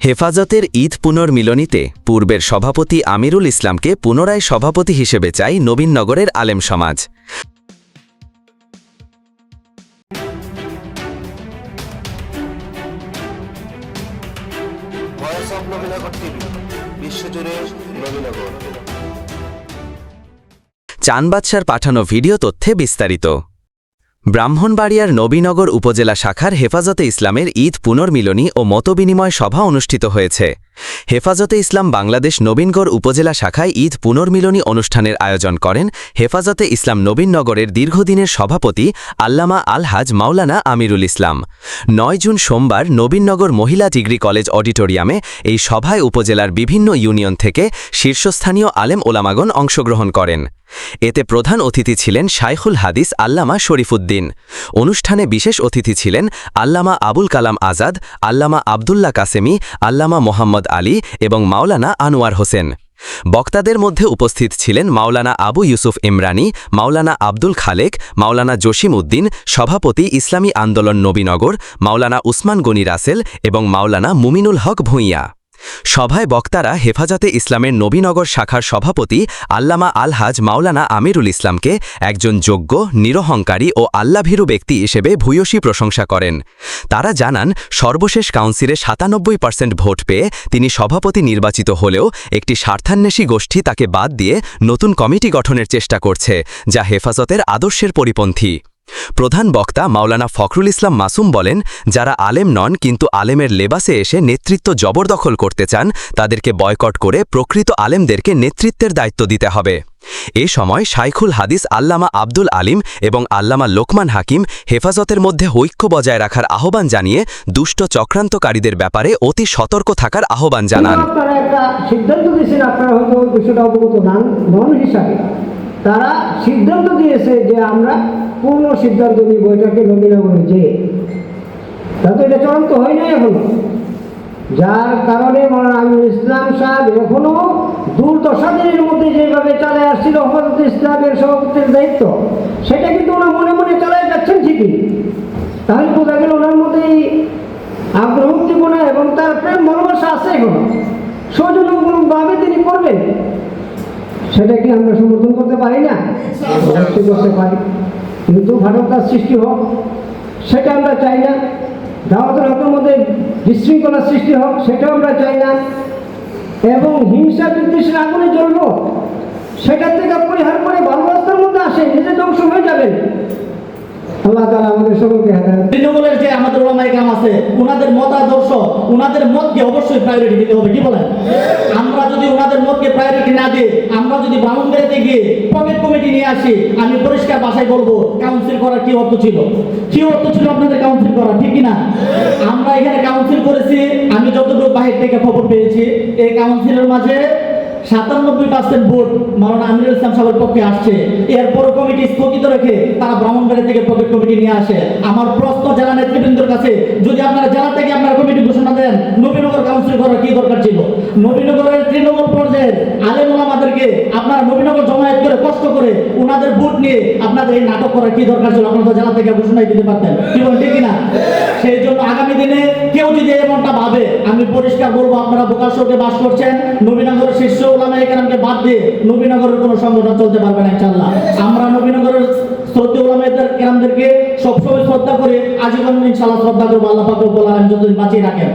হেফাজতের ঈদ পুনর্মিলনীতে পূর্বের সভাপতি আমিরুল ইসলামকে পুনরায় সভাপতি হিসেবে চাই নবীননগরের আলেম সমাজ। ভয়েস অফ নবীনগর টিভি বিশ্বজুড়ে নবীনগর চান বাদশার পাঠানো ভিডিও তথ্যে বিস্তারিত। ব্রাহ্মণবাড়িয়ার নবীনগর উপজেলা শাখার হেফাজতে ইসলামের ঈদ পুনর্মিলনী ও মতবিনিময় সভা অনুষ্ঠিত হয়েছে। হেফাজতে ইসলাম বাংলাদেশ নবীনগড় উপজেলা শাখায় ঈদ পুনর্মিলনী অনুষ্ঠানের আয়োজন করেন হেফাজতে ইসলাম নবীনগরের দীর্ঘদিনের সভাপতি আল্লামা আলহাজ মাওলানা আমিরুল ইসলাম। নয় জুন সোমবার নবীনগর মহিলা ডিগ্রি কলেজ অডিটোরিয়ামে এই সভায় উপজেলার বিভিন্ন ইউনিয়ন থেকে শীর্ষস্থানীয় আলেম ওলামাগন অংশগ্রহণ করেন। এতে প্রধান অতিথি ছিলেন শাইখুল হাদিস আল্লামা শরীফুদ্দিন। অনুষ্ঠানে বিশেষ অতিথি ছিলেন আল্লামা আবুল কালাম আজাদ, আল্লামা আবদুল্লা কাসেমি, আল্লামা মোহাম্মদ আলী এবং মাওলানা আনোয়ার হোসেন। বক্তাদের মধ্যে উপস্থিত ছিলেন মাওলানা আবু ইউসুফ ইমরানি, মাওলানা আব্দুল খালেক, মাওলানা জসিম উদ্দিন, সভাপতি ইসলামী আন্দোলন নবীনগর, মাওলানা উসমান গনি রাসেল এবং মাওলানা মুমিনুল হক ভূঁইয়া। সভায় বক্তারা হেফাজতে ইসলামের নবীনগর শাখার সভাপতি আল্লামা আলহাজ মাওলানা আমিরুল ইসলামকে একজন যোগ্য, নিরহংকারী ও আল্লাভীরু ব্যক্তি হিসেবে ভূয়সী প্রশংসা করেন। তারা জানান, সর্বশেষ কাউন্সিলে সাতানব্বই পার্সেন্ট ভোট পেয়ে তিনি সভাপতি নির্বাচিত হলেও একটি স্বার্থান্বেষী গোষ্ঠী তাকে বাদ দিয়ে নতুন কমিটি গঠনের চেষ্টা করছে, যা হেফাজতের আদর্শের পরিপন্থী। প্রধান বক্তা মাওলানা ফখরুল ইসলাম মাসুম বলেন, যারা আলেম নন কিন্তু আলেমের লেবাসে এসে নেতৃত্ব জবরদখল করতে চান, তাদেরকে বয়কট করে প্রকৃত আলেমদেরকে নেতৃত্বের দায়িত্ব দিতে হবে। এ সময় শাইখুল হাদিস আল্লামা আব্দুল আলিম এবং আল্লামা লোকমান হাকিম হেফাজতের মধ্যে ঐক্য বজায় রাখার আহ্বান জানিয়ে দুষ্ট চক্রান্তকারীদের ব্যাপারে অতি সতর্ক থাকার আহ্বান জানান। সিদ্ধান্ত দিয়েছেন আপনারা হয়তো বিষয়টা অবগত নন হিসাবে। তারা সিদ্ধান্ত দিয়েছে যে আমরা পূর্ণ সিদ্ধান্ত নিব, এটাকে নবীনগরে যে। তা তো এটা চূড়ান্ত হয় নাই এখনও। যার কারণে আমিনুল ইসলাম সাহেব এখনও দুর্দশা দিনের মধ্যে যেভাবে চালে আসছিল হজরত ইসলামের সভাপতির দায়িত্ব, সেটা কিন্তু ওনার মনে মনে চালায় যাচ্ছেন ঠিকই। তাহলে বোঝা গেল ওনার মধ্যে এই আগ্রহ উদ্দীপনা এবং তার প্রেম ভালোবাসা আছে এখনও। সৌজন্যমূলকভাবে তিনি করবেন। সেটা কি আমরা সমর্থন করতে পারি না। অবশ্যই করতে পারি। কিন্তু ভারতার সৃষ্টি হোক সেটা আমরা চাই না। দাওয়াতের হকের মধ্যে বিশৃঙ্খলার সৃষ্টি হোক সেটাও আমরা চাই না। এবং হিংসা বিদ্বেষের আগুনে জ্বলব সেটা থেকে পরিহার করে ভালোবাসার মধ্যে আসে নিজে ধ্বংস হয়ে যাবেন আল্লাহ তালা আমাদের সকলকে হেদায়ত তৃণমূলের যে আমাদের ওলামাই কাম আছে ওনাদের মতাদর্শ ওনাদের মতকে অবশ্যই প্রায়োরিটি দিতে হবে, কি বলেন? আমরা যদি ওনাদের মতকে প্রায়োরিটি না দিই, আমরা যদি বামুনগাড়িতে গিয়ে পকেট কমিটি নিয়ে আসি, আমি পরিষ্কার বাসায় বলব কাউন্সিল করার কি অর্থ ছিল? কি অর্থ ছিল আপনাদের কাউন্সিল করা ঠিক কিনা? আমরা এখানে কাউন্সিল করেছি, আমি যতটুকু বাহির থেকে খবর পেয়েছি, এই কাউন্সিলের মাঝে সাতানব্বই পার্সেন্ট ভোট মাওলানা আমিরুল ইসলাম সাহেবের পক্ষে আসছে। এরপর কমিটি স্থগিত রেখে তারা ব্রাহ্মণবাড়ি থেকে পকেট কমিটি নিয়ে আসে। আমার প্রশ্ন জেলা নেতৃবৃন্দর কাছে, যদি আপনারা জেলা থেকে আপনারা কমিটি ঘোষণা দেন, নবীনগর কাউন্সিল করার কি দরকার ছিল? নবীনগরের তৃণমূল পর্যায়ের আলেম আমাদেরকে আপনারা নবীনগর জমায়েত করে কষ্ট করে ওনাদের ভোট নিয়ে আপনাদের এই নাটক করার কি দরকার ছিল? আপনারা তো জেলা থেকে ঘোষণাই দিতে পারতেন। কি বলেন, ঠিক না সেই জন্য আগামী দিনে কেউ যদি এমনটা ভাবে, আমি পরিষ্কার বলব, আপনারা বোকাশোকে বাস করছেন, নবীনগরের শীর্ষ ওলামা এখানকে বাদ দিয়ে নবীনগরের কোনো সংগঠন চলতে পারবে না ইনশাল্লাহ আমরা নবীনগরের শ্রদ্ধা ওলামাদের কেরামদেরকে সবসময় শ্রদ্ধা করে, আজীবন ইনশাল্লাহ শ্রদ্ধা করব, আল্লাহ পাক রব্বুল আলামিন যতদিন বাঁচিয়ে রাখেন।